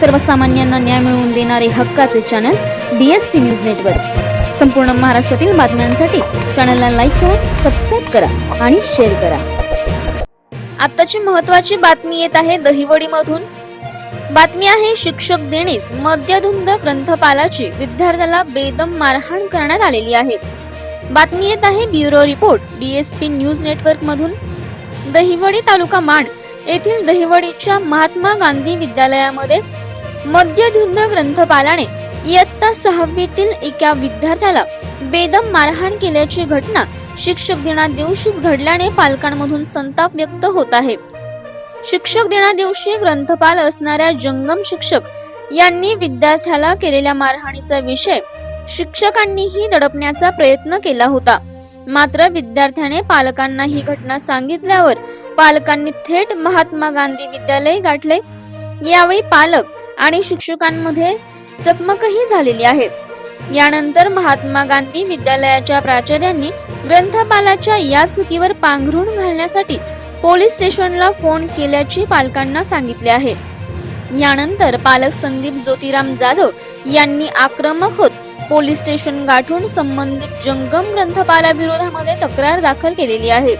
सर्वसामान्यांना न्याय मिळवून देणारे हक्काचे channel D S P news network संपूर्ण महाराष्ट्रातील बातम्यांसाठी चॅनलला लाईक करा सबस्क्राईब करा आणि शेअर करा. आताची महत्वाची बातमी येत आहे दहिवडीमधून. बातमी आहे शिक्षक देणेच मद्यधुंद ग्रंथपालाची विद्यार्थ्याला बेदम मारहाण करण्यात आलेली आहे. बातमी येत आहे bureau report DSP news network मधून. दहिवडी तालुका माण येथील दहिवडीच्या महात्मा गांधी विद्यालयामध्ये मद्यधुंद ग्रंथपालाने इयत्ता सहावीतील एका विद्यार्थ्याला बेदम मारहाण केल्याची घटना शिक्षक दिना दिवशीच घडल्याने पालकांमधून संताप व्यक्त होत आहे. शिक्षक दिना दिवशी ग्रंथपाल असणाऱ्या जंगम शिक्षक यांनी विद्यार्थ्याला केलेल्या मारहाणीचा विषय शिक्षकांनीही दडपण्याचा प्रयत्न केला होता. मात्र विद्यार्थ्याने पालकांना ही घटना सांगितल्यावर पालकांनी थेट महात्मा गांधी विद्यालय गाठले. यावेळी पालक आणि शिक्षकांमध्ये चकमकही झालेली आहे यानंतर महात्मा गांधी विद्यालयाच्या प्राचार्यांनी ग्रंथपालाच्या या चुकीवर पांघरून घालण्यासाठी पोलीस स्टेशनला फोन केल्याची पालकांना सांगितले आहे. यानंतर पालक संदीप ज्योतिराम जाधव यांनी आक्रमक होत पोलीस स्टेशन गाठून संबंधित जंगम ग्रंथपालाविरोधामध्ये तक्रार दाखल केलेली आहे.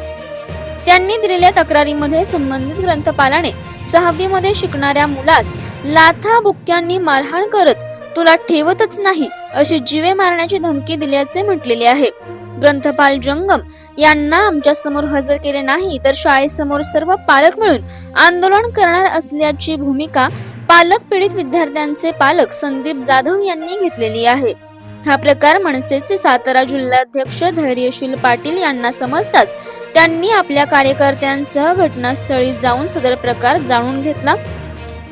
त्यांनी दिलेल्या तक्रारीमध्ये संबंधित ग्रंथपालाने सहावीमध्ये शिकणाऱ्या मुलास लाथा बुक्क्यांनी मारहाण करत तुला ठेवतच नाही अशी जीवे मारण्याची धमकी दिल्याचे म्हटलेले आहे. ग्रंथपाल जंगम यांना आमच्यासमोर हजर केले नाही तर शाळेसमोर सर्व पालक मिळून आंदोलन करणार असल्याची भूमिका पालक पीडित विद्यार्थ्यांचे पालक संदीप जाधव यांनी घेतलेली आहे. हा प्रकार मनसेचे सातारा जिल्हाध्यक्ष धैर्यशील पाटील यांना समजताच त्यांनी आपल्या कार्यकर्त्यांसह घटनास्थळी जाऊन सदर प्रकार जाणून घेतला.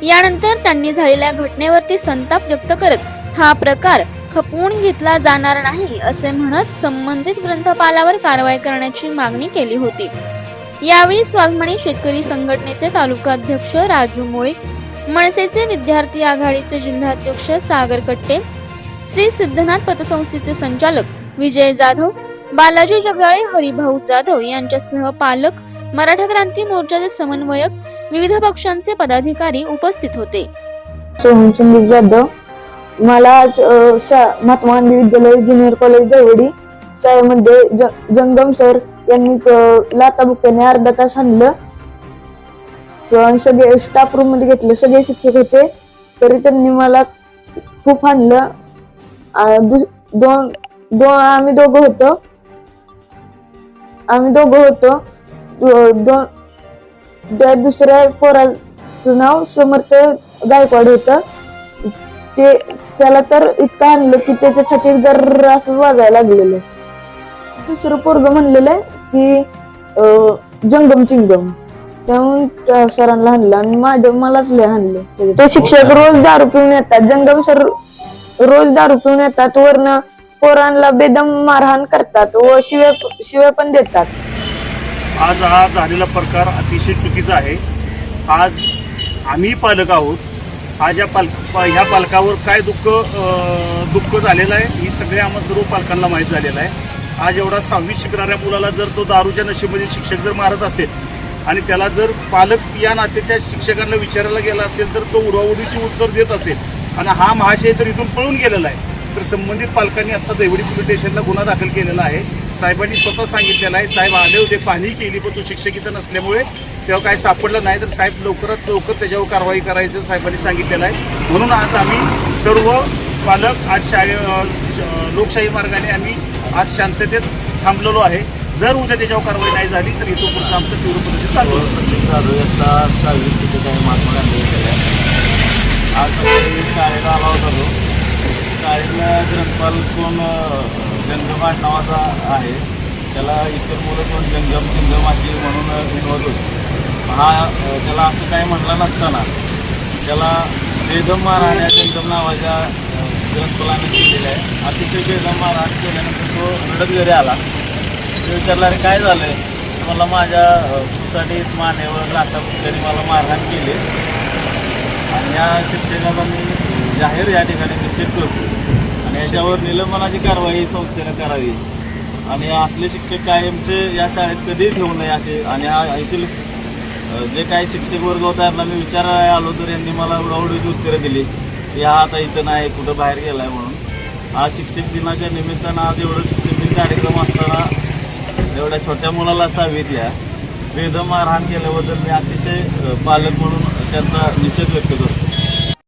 यानंतर त्यांनी झालेल्या घटनेवरती संताप व्यक्त करत हा प्रकार खपवून घेतला जाणार नाही असे म्हणत संबंधित ग्रंथपालावर कारवाई करण्याची मागणी केली होती. यावेळी स्वाभिमानी शेतकरी संघटनेचे तालुका अध्यक्ष राजू मोळीक मनसेचे विद्यार्थी आघाडीचे जिल्हाध्यक्ष सागर कट्टे श्री सिद्धनाथ पतसंस्थेचे संचालक विजय जाधव बालाजी जगाळे हरिभाऊ जाधव यांच्यासह पालक मराठा क्रांती मोर्चाचे समन्वयक विविध पक्षांचे पदाधिकारी उपस्थित होते. सोमचंद जाधव मला आज महात्मा गांधी विद्यालय ज्युनियर कॉलेज देवडी शाळेमध्ये जंगम सर यांनी लाता लाताबुक्याने अर्धा तास आणलं किंवा सगळे स्टाफ रूममध्ये घेतलं. सगळे शिक्षक होते. तरी त्यांनी मला खूप आणलं दोन दोन आम्ही दोघं होतो. आम्ही दोघं होतो. दोन त्या दुसऱ्या पोराचं नाव समर्थ गायकवाड होतं. ते त्याला तर इतकं आणलं की त्याच्या छातीत गर्र असं वाजायला लागलेलं. दुसरं पोरग म्हणलेलं आहे की जंगम चिंगम. त्यामुळे त्या सरांना हाणलं आणि माझ्या मलाच लय हाणलं ते शिक्षक रोज दारू पिऊन येतात. जंगम सर रोज दारू पिऊन येतात. वरनं पोरांना बेदम मारहाण करतात व शिवे शिवे पण देतात. आज हा झालेला प्रकार अतिशय चुकीचा आहे. आज आम्ही पालक आहोत. आज या पालक ह्या पालकावर काय दुःख अं, दुःख झालेलं आहे ही सगळे आम्हा सर्व पालकांना माहीत झालेलं आहे. आज एवढा सहावी शिकणाऱ्या मुलाला जर तो दारूच्या नशेमध्ये शिक्षक जर मारत असेल आणि त्याला जर पालक या नात्याच्या शिक्षकांना विचारायला गेला असेल तर तो उडवाउडीची उत्तर देत असेल. आणि हा महाशय तर इथून पळून गेलेला आहे. तर संबंधित पालकांनी आता देवडी पोलीस स्टेशनला गुन्हा दाखल केलेला आहे. साहेबांनी स्वतः सांगितलेलं आहे. साहेब आले होते पाहणी केली पण तो शिक्षक इथं नसल्यामुळे तेव्हा काय सापडलं नाही. तर साहेब लवकरात लवकर त्याच्यावर कारवाई करायचं साहेबांनी सांगितलेलं आहे. म्हणून आज आम्ही सर्व पालक आज शाळे श- लोकशाही मार्गाने आम्ही आज शांततेत थांबलेलो आहे. जर उद्या त्याच्यावर कारवाई नाही झाली तर इथं पुढचं आमचं तीव्र पद्धतीने चालू आहे. प्रत्येक सहावी आहे महात्मा गांधी आज शाळेला आला होता तो नावाचा कोण जंगम आहे. त्याला इतर मुलं कोण जंगम सिंगम अशी म्हणून विनवत होते. हा त्याला असं काही म्हटलं नसताना त्याला बेदम महाराण या जंगम नावाच्या ग्रंथपालाने केलेलं आहे. अतिशय बेदम मारहाण केल्यानंतर तो रडत घरी आला. तो विचारलं अरे काय झालं तर मला माझ्या सोसायटीत मानेवर लाथा मला मारहाण केली. आणि या शिक्षकाला मी जाहीर या ठिकाणी निश्चित करतो. आणि याच्यावर निलंबनाची कारवाई संस्थेनं करावी. आणि असले शिक्षक कायमचे या शाळेत कधीही ठेवू नये असे. आणि हा येथील जे काही शिक्षक वर्ग होता त्यांना मी विचारायला आलो तर यांनी मला उडावडीची उत्तरं दिली. की हा आता इथं नाही कुठं बाहेर गेलाय म्हणून. आज शिक्षक दिनाच्या निमित्तानं आज एवढं शिक्षक दिन कार्यक्रम असताना एवढ्या छोट्या मुलाला सहावीतल्या वेद मारहाण केल्याबद्दल मी अतिशय पालक म्हणून त्यांचा निषेध व्यक्त करतो.